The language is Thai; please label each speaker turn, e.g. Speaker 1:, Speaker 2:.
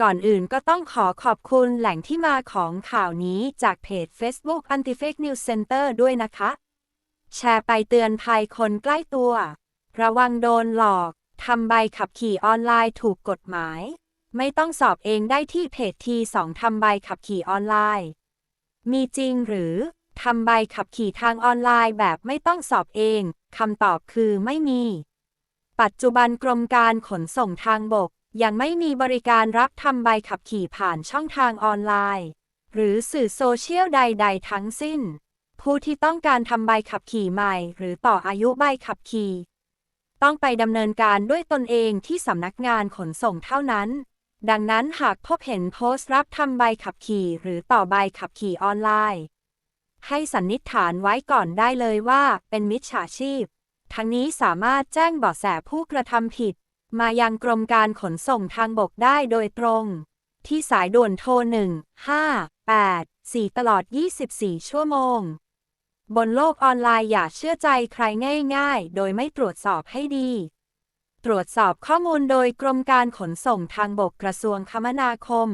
Speaker 1: ก่อนอื่นก็ต้องขอขอบคุณแหล่งที่มาของข่าวนี้จากเพจ Facebook Anti Fake News Center ด้วยนะคะ แชร์ไปเตือนภัยคนใกล้ตัว ระวังโดนหลอก ทำใบขับขี่ออนไลน์ถูกกฎหมาย ไม่ต้องสอบเองได้ที่เพจทีสองทำใบขับขี่ออนไลน์ มีจริงหรือ ทำใบขับขี่ทางออนไลน์แบบไม่ต้องสอบเอง คำตอบคือไม่มี ปัจจุบันกรมการขนส่งทางบก ยังไม่มีบริการรับทำใบขับขี่ผ่านช่องทางออนไลน์ หรือสื่อโซเชียลใด ๆ ทั้งสิ้น ผู้ที่ต้องการทำใบขับขี่ใหม่ หรือต่ออายุใบขับขี่ ต้องไปดำเนินการด้วยตนเองที่สำนักงานขนส่งเท่านั้น ดังนั้นหากพบเห็นโพสต์รับทำใบขับขี่ หรือต่อใบขับขี่ออนไลน์ ให้สันนิษฐานไว้ก่อนได้เลยว่าเป็นมิจฉาชีพ ทั้งนี้สามารถแจ้งเบาะแสผู้กระทำผิด มายังกรมการขนส่งทางบกได้โดยตรง ที่สายด่วนโทร 1 5 8 4 ตลอด 24 ชั่วโมง บนโลกออนไลน์อย่าเชื่อใจใครง่ายๆ โดยไม่ตรวจสอบให้ดี ตรวจสอบข้อมูลโดยกรมการขนส่งทางบกกระทรวงคมนาคม